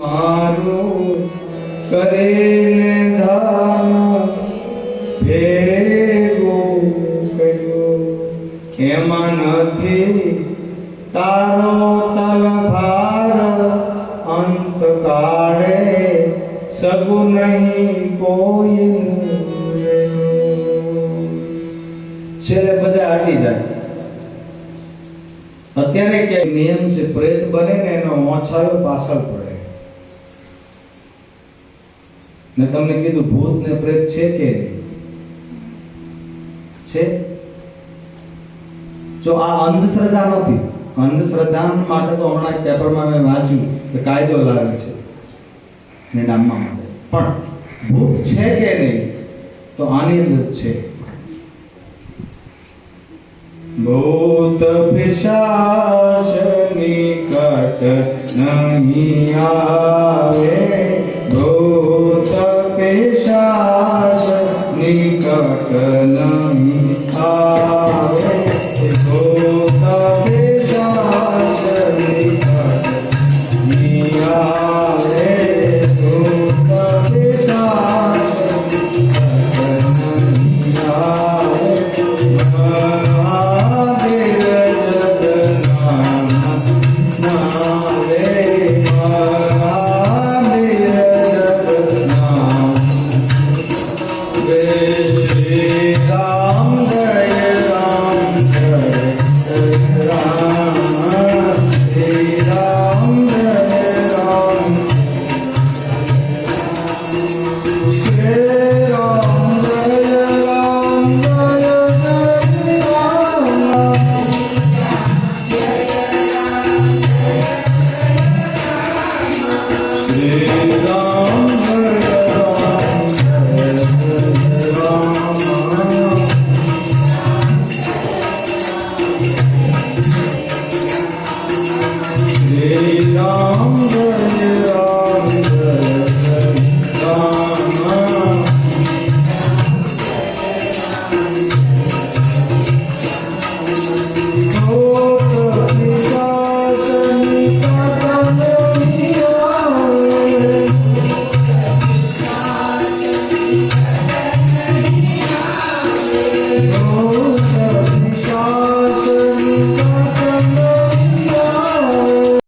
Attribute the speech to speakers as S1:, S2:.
S1: મારું કરીને ધામ ભેગું કર્યું. નથી તારો તલભાર અંત કાળે સગુ નહીં કોઈ છેલ્લે બધા હાટી જાય. અત્યારે કે નિયમ છે, પ્રેત બને ને એનો મોછાયો પાછળ પડે. ને તમને કીધું ભૂત ને પ્રેત છે કે? છે? જો આ અંધશ્રદ્ધા નથી અંધશ્રદ્ધા માટે તો હમણાં જ પેપરમાં મેં વાંચ્યું કે કાયદો લાગે છે. ને પણ ભૂત છે કે નહીં, તો આની અંદર છે. ભૂત પિશાચ નિકટ નહીં આવે. નિકટ નહીં Krishna